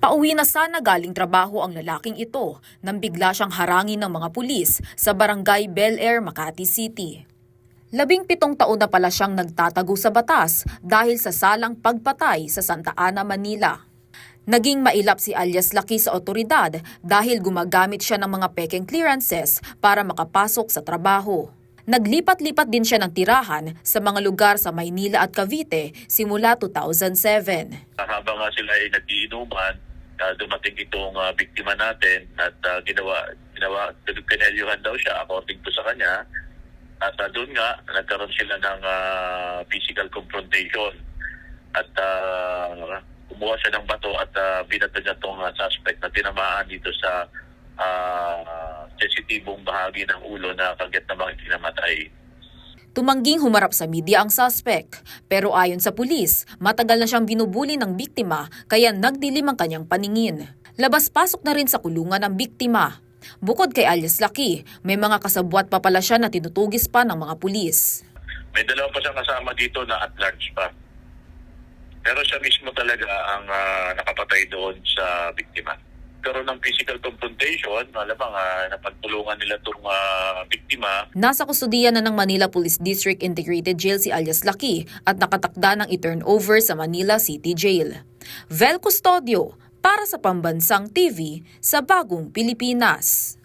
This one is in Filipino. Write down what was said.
Pauwi na sana galing trabaho ang lalaking ito nang bigla siyang harangin ng mga pulis sa barangay Bel Air, Makati City. Labing pitong taon na pala siyang nagtatago sa batas dahil sa salang pagpatay sa Santa Ana, Manila. Naging mailap si alias Laki sa otoridad dahil gumagamit siya ng mga pekeng clearances para makapasok sa trabaho. Naglipat-lipat din siya ng tirahan sa mga lugar sa Maynila at Cavite simula 2007. habang sila ay nagiinuman, uh, dumating itong ah, biktima natin at ah, ginawa, ginawa, pinelyuhan daw siya according to sa kanya. At ah, doon nga, nagkaroon sila ng ah, physical confrontation. At uh, kumuha siya ng bato at uh, binato niya itong ah, suspect na tinamaan dito sa uh, sensitibong bahagi ng ulo na kagyat namang kinamatay. Tumangging humarap sa media ang suspect. Pero ayon sa pulis, matagal na siyang binubuli ng biktima kaya nagdilim ang kanyang paningin. Labas-pasok na rin sa kulungan ang biktima. Bukod kay alias Lucky, may mga kasabwat pa pala siya na tinutugis pa ng mga pulis. May dalawa pa siyang kasama dito na at large pa. Pero siya mismo talaga ang ah, nakapatay doon sa biktima. Karoon ng physical confrontation, malamang uh, napagtulungan nila itong ah, biktima. Nasa kustudiya na ng Manila Police District Integrated Jail si alias Lucky at nakatakda ng i-turnover sa Manila City Jail. Vel Custodio para sa Pambansang TV sa Bagong Pilipinas.